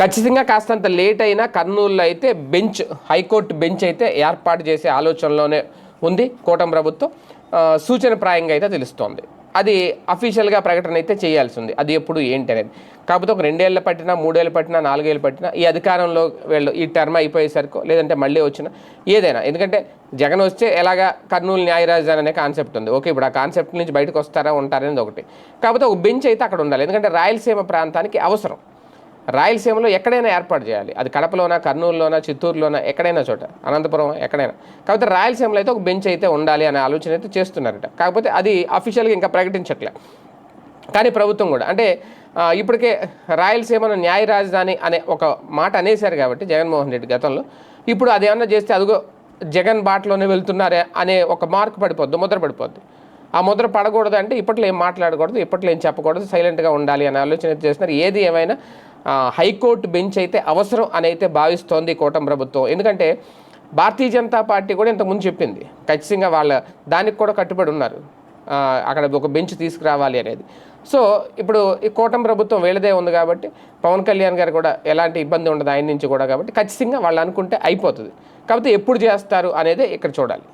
ఖచ్చితంగా కాస్తంత లేట్ అయినా కర్నూలులో అయితే బెంచ్ హైకోర్టు బెంచ్ అయితే ఏర్పాటు చేసే ఆలోచనలోనే ఉంది కూటమి ప్రభుత్వం. సూచన సూచనప్రాయంగా అయితే తెలుస్తోంది. అది అఫీషియల్గా ప్రకటన అయితే చేయాల్సి ఉంది. అది ఎప్పుడు ఏంటి అనేది. కాకపోతే ఒక రెండేళ్ళు పట్టినా మూడేళ్ళు పట్టినా నాలుగేళ్ళు పట్టినా ఈ అధికారంలో వీళ్ళు ఈ టర్మ్ అయిపోయేసరికి లేదంటే మళ్ళీ వచ్చిన ఏదైనా. ఎందుకంటే జగన్ వస్తే ఎలాగా కర్నూలు న్యాయ అనే కాన్సెప్ట్ ఉంది. ఓకే ఇప్పుడు ఆ కాన్సెప్ట్ నుంచి బయటకు వస్తారా ఉంటారనేది ఒకటి. కాకపోతే ఒక బెంచ్ అయితే అక్కడ ఉండాలి. ఎందుకంటే రాయలసీమ ప్రాంతానికి అవసరం. రాయలసీమలో ఎక్కడైనా ఏర్పాటు చేయాలి. అది కడపలోనా కర్నూలులోనా చిత్తూరులోనా ఎక్కడైనా చోట. అనంతపురం ఎక్కడైనా. కాకపోతే రాయలసీమలో అయితే ఒక బెంచ్ అయితే ఉండాలి అనే ఆలోచన అయితే చేస్తున్నారట. కాకపోతే అది అఫీషియల్గా ఇంకా ప్రకటించట్లే. కానీ ప్రభుత్వం కూడా. అంటే ఇప్పటికే రాయలసీమను న్యాయ రాజధాని అనే ఒక మాట అనేశారు కాబట్టి జగన్మోహన్ రెడ్డి గతంలో. ఇప్పుడు అదేమన్నా చేస్తే అదిగో జగన్ బాటలోనే వెళ్తున్నారే అనే ఒక మార్క్ పడిపోద్ది ముద్ర పడిపోద్ది. ఆ ముద్ర పడకూడదు అంటే ఇప్పట్లో ఏం మాట్లాడకూడదు ఇప్పట్లో ఏం చెప్పకూడదు సైలెంట్గా ఉండాలి అనే ఆలోచన అయితే చేస్తున్నారు. ఏది ఏమైనా హైకోర్టు బెంచ్ అయితే అవసరం అని అయితే భావిస్తోంది కూటమి ప్రభుత్వం. ఎందుకంటే భారతీయ జనతా పార్టీ కూడా ఇంతకుముందు చెప్పింది ఖచ్చితంగా వాళ్ళ దానికి కూడా కట్టుబడి ఉన్నారు. అక్కడ ఒక బెంచ్ తీసుకురావాలి అనేది. సో ఇప్పుడు ఈ కూటమి ప్రభుత్వం వీళ్ళదే ఉంది కాబట్టి పవన్ కళ్యాణ్ గారు కూడా ఎలాంటి ఇబ్బంది ఉండదు ఆయన నుంచి కూడా కాబట్టి ఖచ్చితంగా వాళ్ళు అనుకుంటే అయిపోతుంది. కాకపోతే ఎప్పుడు చేస్తారు అనేది ఇక్కడ చూడాలి.